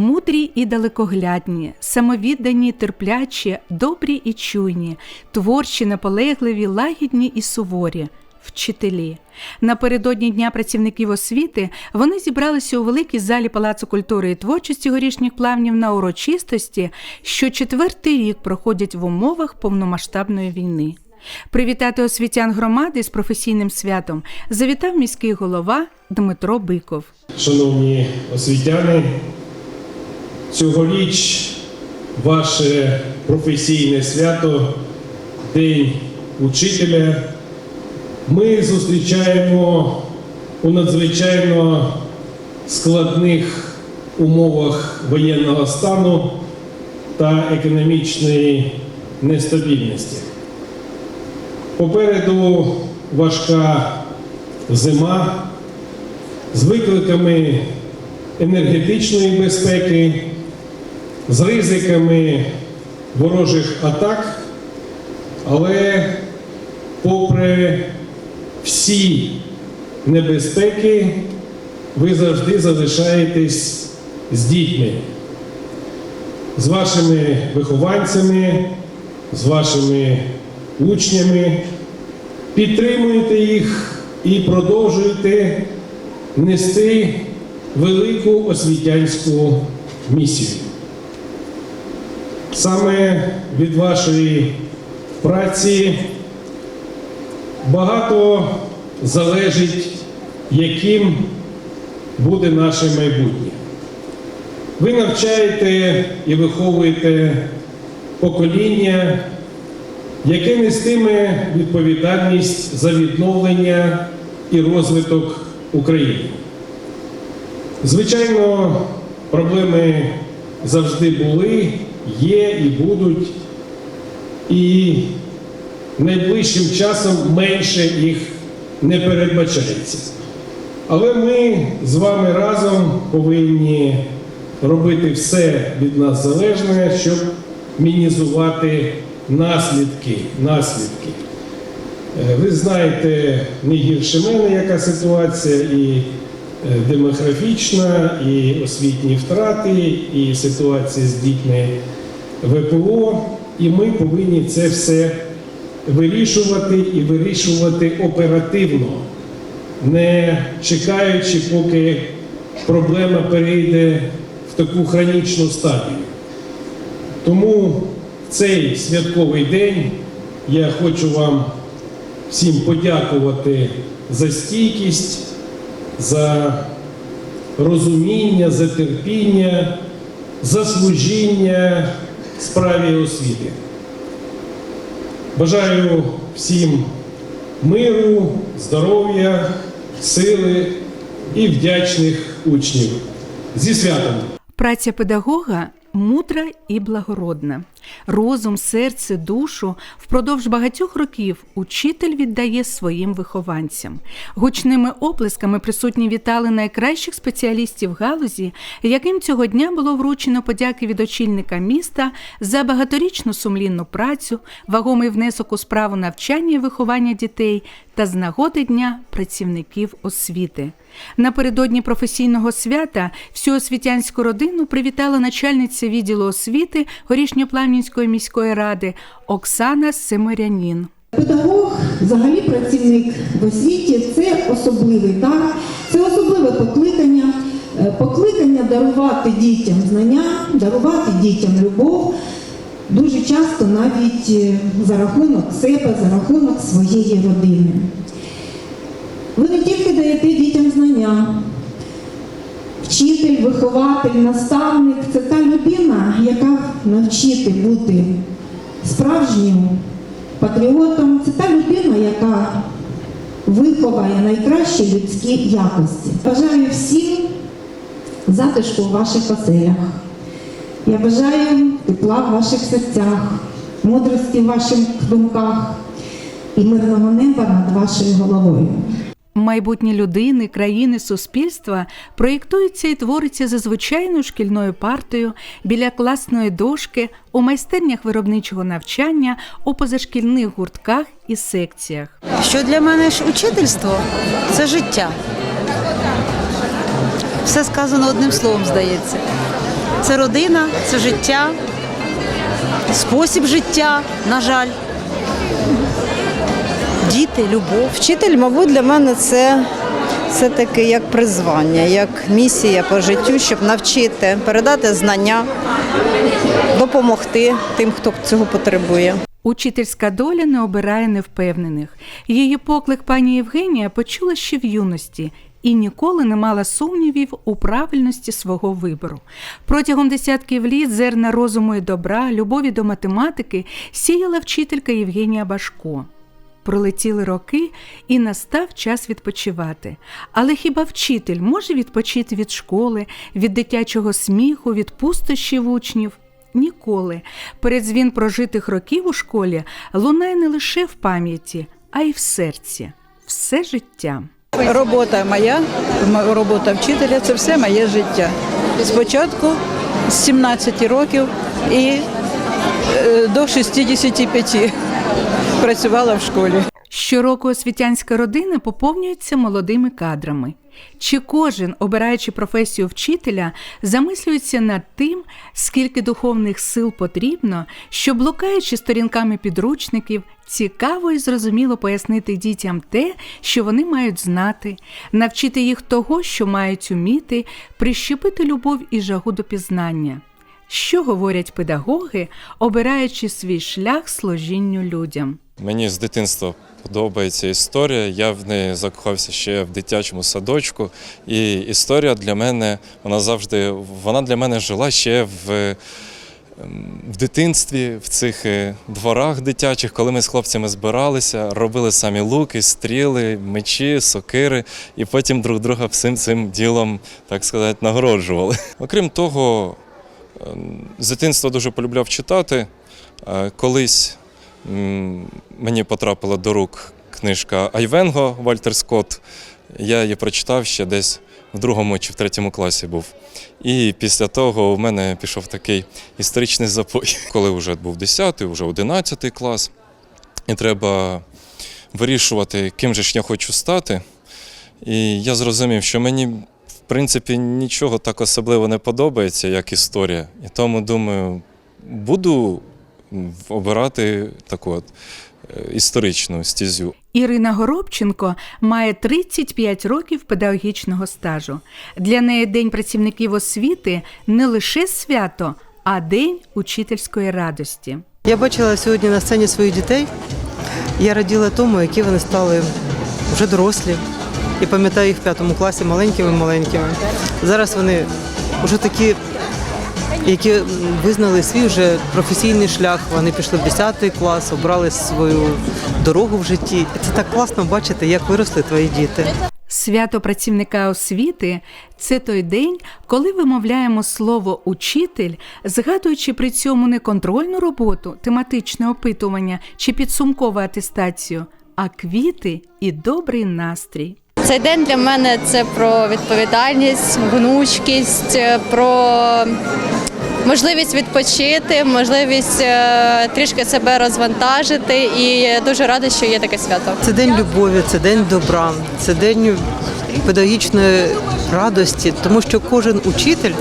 Мудрі і далекоглядні, самовіддані, терплячі, добрі і чуйні, творчі, наполегливі, лагідні і суворі. Вчителі напередодні Дня працівників освіти вони зібралися у великій залі Палацу культури і творчості горішніх плавнів на урочистості, що четвертий рік проходять в умовах повномасштабної війни. Привітати освітян громади з професійним святом завітав міський голова Дмитро Биков. Шановні освітяни, цьогоріч ваше професійне свято, День учителя, ми зустрічаємо у надзвичайно складних умовах воєнного стану та економічної нестабільності. Попереду важка зима з викликами енергетичної безпеки, з ризиками ворожих атак, але попри всі небезпеки, ви завжди залишаєтесь з дітьми, з вашими вихованцями, з вашими учнями, підтримуєте їх і продовжуєте нести велику освітянську місію. Саме від вашої праці багато залежить, яким буде наше майбутнє. Ви навчаєте і виховуєте покоління, яке нестиме відповідальність за відновлення і розвиток України. Звичайно, проблеми завжди були, є і будуть, і найближчим часом менше їх не передбачається. Але ми з вами разом повинні робити все від нас залежне, щоб мінізувати наслідки. наслідки. Е, Ви знаєте не гірше мене, яка ситуація, і демографічна, і освітні втрати, і ситуація з дітьми ВПО. І ми повинні це все вирішувати і вирішувати оперативно, не чекаючи, поки проблема перейде в таку хронічну стадію. Тому в цей святковий день я хочу вам всім подякувати за стійкість, за розуміння, за терпіння, за служіння справі освіти. Бажаю всім миру, здоров'я, сили і вдячних учнів. Зі святом! Праця педагога мудра і благородна. Розум, серце, душу впродовж багатьох років учитель віддає своїм вихованцям. Гучними оплесками присутні вітали найкращих спеціалістів галузі, яким цього дня було вручено подяки від очільника міста за багаторічну сумлінну працю, вагомий внесок у справу навчання і виховання дітей та з нагоди Дня працівників освіти. Напередодні професійного свята всю освітянську родину привітала начальниця відділу освіти Горішньоплавнінської міської ради Оксана Семирянін. Педагог, взагалі працівник в освіті, це особливий дар, це особливе покликання, Е, покликання дарувати дітям знання, дарувати дітям любов, дуже часто навіть е, за рахунок себе, за рахунок своєї родини. Ви не тільки даєте дітям знання, вчитель, вихователь, наставник це та людина, яка навчити бути справжнім патріотом, це та людина, яка виховає найкращі людські якості. Бажаю всім затишку в ваших оселях. Я бажаю тепла в ваших серцях, мудрості в ваших думках і мирного неба над вашою головою. Майбутнє людини, країни, суспільства проєктується і твориться за звичайною шкільною партою біля класної дошки, у майстернях виробничого навчання, у позашкільних гуртках і секціях. Що для мене ж учительство це життя. Все сказано одним словом, здається. Це родина, це життя, спосіб життя, на жаль. Діти, любов. Вчитель, мабуть, для мене це все-таки як призвання, як місія по життю, щоб навчити, передати знання, допомогти тим, хто цього потребує. Учительська доля не обирає невпевнених. Її поклик пані Євгенія почула ще в юності і ніколи не мала сумнівів у правильності свого вибору. Протягом десятків літ зерна розуму і добра, любові до математики сіяла вчителька Євгенія Башко. Пролетіли роки, і настав час відпочивати. Але хіба вчитель може відпочити від школи, від дитячого сміху, від пустощів учнів? Ніколи. Передзвін прожитих років у школі лунає не лише в пам'яті, а й в серці. Все життя. Робота моя, робота вчителя це все моє життя. Спочатку з 17 років і е, до 65 працювала в школі. Щороку освітянська родина поповнюється молодими кадрами. Чи кожен, обираючи професію вчителя, замислюється над тим, скільки духовних сил потрібно, щоб, блукаючи сторінками підручників, цікаво і зрозуміло пояснити дітям те, що вони мають знати, навчити їх того, що мають уміти, прищепити любов і жагу до пізнання. Що говорять педагоги, обираючи свій шлях служінню людям? Мені з дитинства подобається історія. Я в неї закохався ще в дитячому садочку. І історія для мене, вона завжди вона для мене жила ще в, ем, в дитинстві, в цих е, дворах дитячих, коли ми з хлопцями збиралися, робили самі луки, стріли, мечі, сокири, і потім друг друга всім цим ділом, так сказати, нагороджували. Окрім того, з дитинства дуже полюбляв читати. Е, Колись мені потрапила до рук книжка Айвенго Вальтер Скотт. Я її прочитав ще десь в другому чи в третьому класі був. І після того в мене пішов такий історичний запой. Коли вже був 10, вже 11 клас, і треба вирішувати, ким же ж я хочу стати. І я зрозумів, що мені, принципі, нічого так особливо не подобається, як історія. І тому думаю, буду обирати таку от е, історичну стезю. Ірина Горобченко має 35 років педагогічного стажу. Для неї День працівників освіти не лише свято, а день учительської радості. Я бачила сьогодні на сцені своїх дітей. Я раділа тому, які вони стали вже дорослі. І пам'ятаю їх в п'ятому класі маленькими-маленькими. Зараз вони вже такі, які визнали свій вже професійний шлях. Вони пішли в 10 клас, обрали свою дорогу в житті. Це так класно бачити, як виросли твої діти. Свято працівника освіти це той день, коли вимовляємо слово учитель, згадуючи при цьому не контрольну роботу, тематичне опитування чи підсумкову атестацію, а квіти і добрий настрій. Цей день для мене це про відповідальність, гнучкість, про можливість відпочити, можливість е, трішки себе розвантажити. І дуже рада, що є таке свято. Це день любові, це день добра, це день педагогічної радості, тому що кожен учитель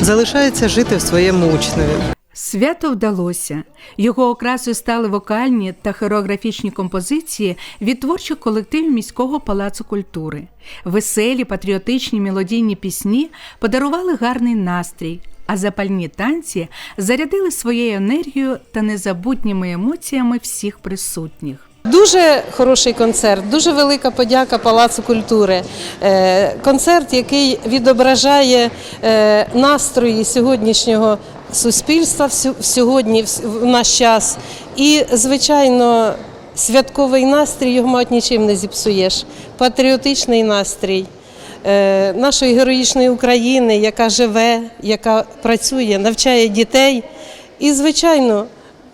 залишається жити в своєму учневі. Свято вдалося. Його окрасою стали вокальні та хореографічні композиції від творчих колективів міського палацу культури. Веселі патріотичні мелодійні пісні подарували гарний настрій, а запальні танці зарядили своєю енергією та незабутніми емоціями всіх присутніх. Дуже хороший концерт, дуже велика подяка Палацу культури. Е, Концерт, який відображає е, настрої сьогоднішнього суспільства сьогодні, в наш час. І, звичайно, святковий настрій його мать нічим не зіпсуєш. Патріотичний настрій е, нашої героїчної України, яка живе, яка працює, навчає дітей. І, звичайно,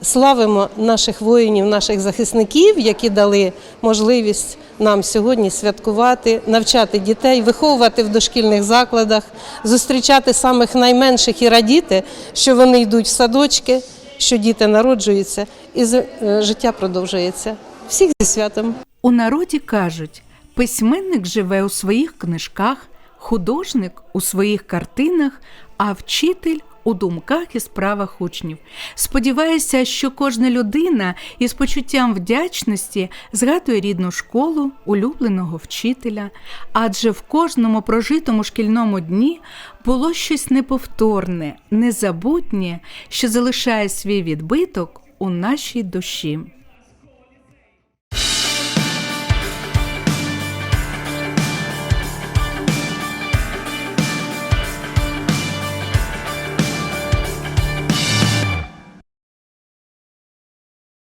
славимо наших воїнів, наших захисників, які дали можливість нам сьогодні святкувати, навчати дітей, виховувати в дошкільних закладах, зустрічати самих найменших і радіти, що вони йдуть в садочки, що діти народжуються, і е, життя продовжується. Всіх зі святом! У народі кажуть: письменник живе у своїх книжках, художник у своїх картинах, а вчитель у думках і справах учнів. Сподіваюся, що кожна людина із почуттям вдячності згадує рідну школу, улюбленого вчителя, адже в кожному прожитому шкільному дні було щось неповторне, незабутнє, що залишає свій відбиток у нашій душі.